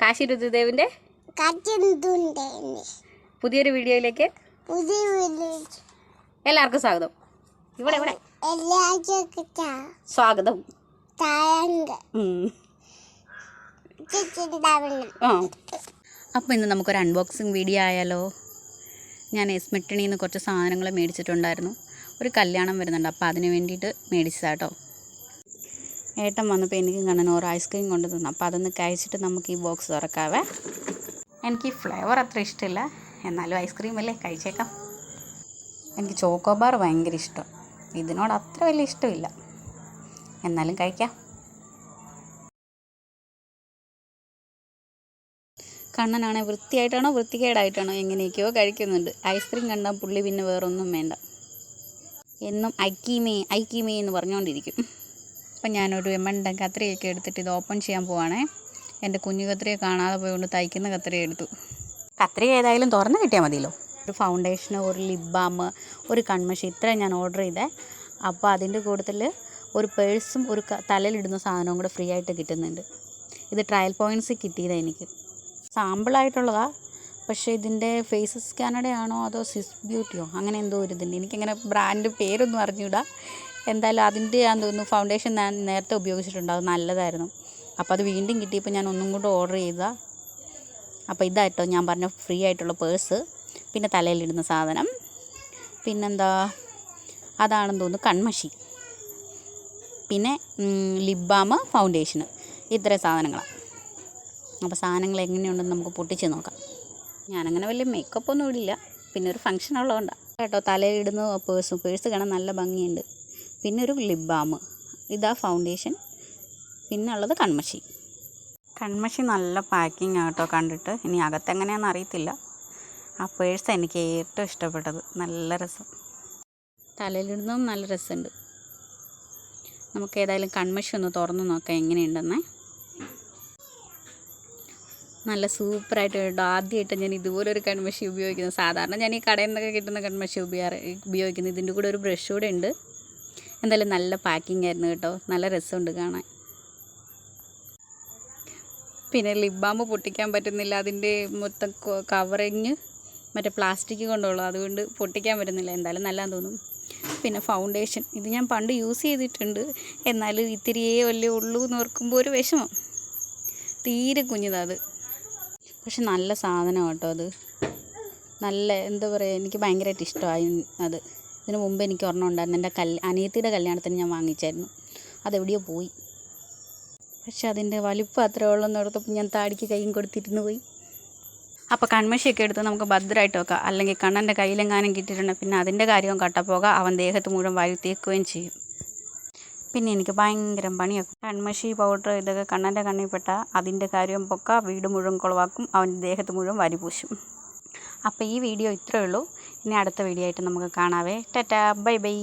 കാശി രുദ്രദേവിന്റെ പുതിയൊരു വീഡിയോയിലേക്ക് എല്ലാവർക്കും സ്വാഗതം. ഇവിടെ ഇവിടെ. സ്വാഗതം. അപ്പോൾ ഇന്ന് നമുക്കൊരു അൺബോക്സിങ് വീഡിയോ ആയാലോ? ഞാൻ എസ്മെട്ടിണിയിൽ നിന്ന് കുറച്ച് സാധനങ്ങൾ മേടിച്ചിട്ടുണ്ടായിരുന്നു. ഒരു കല്യാണം വരുന്നുണ്ട്. അപ്പോൾ അതിന് വേണ്ടിയിട്ട് മേടിച്ചതാട്ടോ ഏട്ടൻ വന്നപ്പോൾ എനിക്കും കണ്ണൻ ഓരോ ഐസ്ക്രീം കൊണ്ട് തന്നു. അപ്പോൾ അതൊന്ന് കഴിച്ചിട്ട് നമുക്ക് ഈ ബോക്സ് തുറക്കാവേ. എനിക്ക് ഈ ഫ്ലേവർ അത്ര ഇഷ്ടമില്ല. എന്നാലും ഐസ്ക്രീം അല്ലേ കഴിച്ചേക്കാം. എനിക്ക് ചോക്കോബാർ ഭയങ്കര ഇഷ്ടം. ഇതിനോട് അത്ര വലിയ ഇഷ്ടമില്ല. എന്നാലും കഴിക്കാം. കണ്ണനാണെ വൃത്തിയായിട്ടാണോ വൃത്തികേടായിട്ടാണോ എങ്ങനെയൊക്കെയോ കഴിക്കുന്നുണ്ട്. ഐസ്ക്രീം കണ്ടാൽ പുള്ളി പിന്നെ വേറൊന്നും വേണ്ട. എന്നും ഐക്കീമേ ഐക്കീമേ എന്ന് പറഞ്ഞുകൊണ്ടിരിക്കും അപ്പം ഞാനൊരു എമ്മണ്ട കത്രിയൊക്കെ എടുത്തിട്ട് ഇത് ഓപ്പൺ ചെയ്യാൻ പോവാണേ. എന്റെ കുഞ്ഞു കത്രിയെ കാണാതെ പോയതുകൊണ്ട് തയ്ക്കുന്ന കത്രിയ എടുത്തു. കത്രി ഏതായാലും തുറന്ന് കിട്ടിയാൽ മതിയല്ലോ. ഒരു ഫൗണ്ടേഷൻ ഒരു ലിപ് ബാം ഒരു കൺമഷി ഇത്രയും ഞാൻ ഓർഡർ ചെയ്തേ. അപ്പോൾ അതിന്റെ കൂട്ടത്തിൽ ഒരു പേഴ്സും ഒരു തലയിലിടുന്ന സാധനവും കൂടെ ഫ്രീ ആയിട്ട് കിട്ടുന്നുണ്ട്. ഇത് ട്രയൽ പോയിന്റ്സ് കിട്ടിയതാണ് എനിക്ക്. സാമ്പിളായിട്ടുള്ളതാ പക്ഷേ ഇതിന്റെ ഫേസ് സ്കാനഡ ആണോ അതോ സിസ് ബ്യൂട്ടിയോ? അങ്ങനെ എന്തോ ഒരു ഇതുണ്ട്. എനിക്കങ്ങനെ ബ്രാൻഡ് പേരൊന്നും അറിഞ്ഞൂടാ. എന്തായാലും അതിന്റെ ഞാൻ തോന്നുന്നു ഫൗണ്ടേഷൻ ഞാൻ നേരത്തെ ഉപയോഗിച്ചിട്ടുണ്ട്. അത് നല്ലതായിരുന്നു. അപ്പോൾ അത് വീണ്ടും കിട്ടിയപ്പോൾ ഞാൻ ഒന്നും കൂടെ ഓർഡർ ചെയ്താ. അപ്പോൾ ഇതായിട്ടോ ഞാൻ പറഞ്ഞ ഫ്രീ ആയിട്ടുള്ള പേഴ്സ് പിന്നെ തലയിലിടുന്ന സാധനം. പിന്നെന്താ? അതാണെന്ന് തോന്നുന്നു കൺമഷി. പിന്നെ ലിപ് ബാം ഫൗണ്ടേഷന് ഇത്രയും സാധനങ്ങളാണ്. അപ്പോൾ സാധനങ്ങൾ എങ്ങനെയുണ്ടെന്ന് നമുക്ക് പൊട്ടിച്ച് നോക്കാം. ഞാനങ്ങനെ വലിയ മേക്കപ്പ് ഒന്നും ഇടില്ല. പിന്നെ ഒരു ഫംഗ്ഷൻ ഉള്ളതുകൊണ്ടാണ് കേട്ടോ തലയിലിടുന്ന പേഴ്സ് പേഴ്സ് കാണാൻ നല്ല ഭംഗിയുണ്ട്. പിന്നെ ഒരു ലിപ് ബാം ഇതാ ഫൗണ്ടേഷൻ പിന്നെ ഉള്ളത് കൺമഷി കൺമഷി നല്ല പാക്കിംഗ് ആട്ടോ കണ്ടിട്ട്. ഇനി അകത്തെങ്ങനെയാണെന്ന് അറിയത്തില്ല. ആ പേഴ്സ് എനിക്ക് ഏറ്റവും ഇഷ്ടപ്പെട്ടത്. നല്ല രസം. തലയിലിടുന്നതും നല്ല രസമുണ്ട്. നമുക്ക് ഏതായാലും കൺമഷി ഒന്ന് തുറന്ന് നോക്കാം എങ്ങനെയുണ്ടെന്നേ. നല്ല സൂപ്പറായിട്ട് കേട്ടോ ആദ്യമായിട്ട് ഞാൻ ഇതുപോലൊരു കൺമഷി ഉപയോഗിക്കുന്നത് സാധാരണ ഞാൻ ഈ കടയിൽ നിന്നൊക്കെ കിട്ടുന്ന കൺമഷി ഉപയോഗ ഉപയോഗിക്കുന്നത് ഇതിന്റെ കൂടെ ഒരു ബ്രഷ് കൂടെ ഉണ്ട്. എന്തായാലും നല്ല പാക്കിംഗ് ആയിരുന്നു കേട്ടോ. നല്ല രസമുണ്ട് കാണാൻ. പിന്നെ ലിപ് ബാം പൊട്ടിക്കാൻ പറ്റുന്നില്ല. അതിന്റെ മൊത്തം കവറിങ് മറ്റേ പ്ലാസ്റ്റിക് കൊണ്ടുള്ളൂ അതുകൊണ്ട് പൊട്ടിക്കാൻ പറ്റുന്നില്ല. എന്തായാലും നല്ലതാന്ന് തോന്നും പിന്നെ ഫൗണ്ടേഷൻ ഇത് ഞാൻ പണ്ട് യൂസ് ചെയ്തിട്ടുണ്ട്. എന്നാലും ഇത്തിരിയേ വല്ലേ ഉള്ളൂ എന്ന് ഓർക്കുമ്പോൾ ഒരു വിഷമം. തീരെ കുഞ്ഞിതാ അത്. പക്ഷെ നല്ല സാധനം കേട്ടോ അത്. നല്ല എന്താ പറയുക എനിക്ക് ഭയങ്കരമായിട്ട് ഇഷ്ടമായി അത്. ഇതിന് മുമ്പ് എനിക്ക് ഒരെണ്ണം ഉണ്ടായിരുന്നു. എന്റെ കൽ അനിയത്തിയുടെ കല്യാണത്തിന് ഞാൻ വാങ്ങിച്ചായിരുന്നു. അതെവിടെയോ പോയി. പക്ഷെ അതിന്റെ വലിപ്പം അത്ര ഉള്ളെന്ന് ഓർത്തപ്പോൾ ഞാൻ താടിക്ക് കൈയും കൊടുത്തിരുന്ന് പോയി. അപ്പോൾ കൺമശിയൊക്കെ എടുത്ത് നമുക്ക് ഭദ്രമായിട്ട് വെക്കാം. അല്ലെങ്കിൽ കണ്ണന്റെ കയ്യിലെങ്ങാനും കിട്ടിയിട്ടുണ്ടെങ്കിൽ പിന്നെ അതിന്റെ കാര്യവും കട്ടപ്പോക അവൻ ദേഹത്ത് മുഴുവൻ തേക്കുകയും ചെയ്യും. പിന്നെ എനിക്ക് ഭയങ്കര പണിയൊക്കെ. കൺമഷി പൗഡർ ഇതൊക്കെ കണ്ണന്റെ കണ്ണിൽ പെട്ട അതിന്റെ കാര്യം പൊക്ക വീട് മുഴുവൻ കുളവാക്കും അവന്റെ ദേഹത്ത് മുഴുവൻ വരിപൂശും അപ്പോൾ ഈ വീഡിയോ ഇത്രയേ ഉള്ളൂ. ഇനി അടുത്ത വീഡിയോ ആയിട്ട് നമുക്ക് കാണാവേ. Tata bye bye.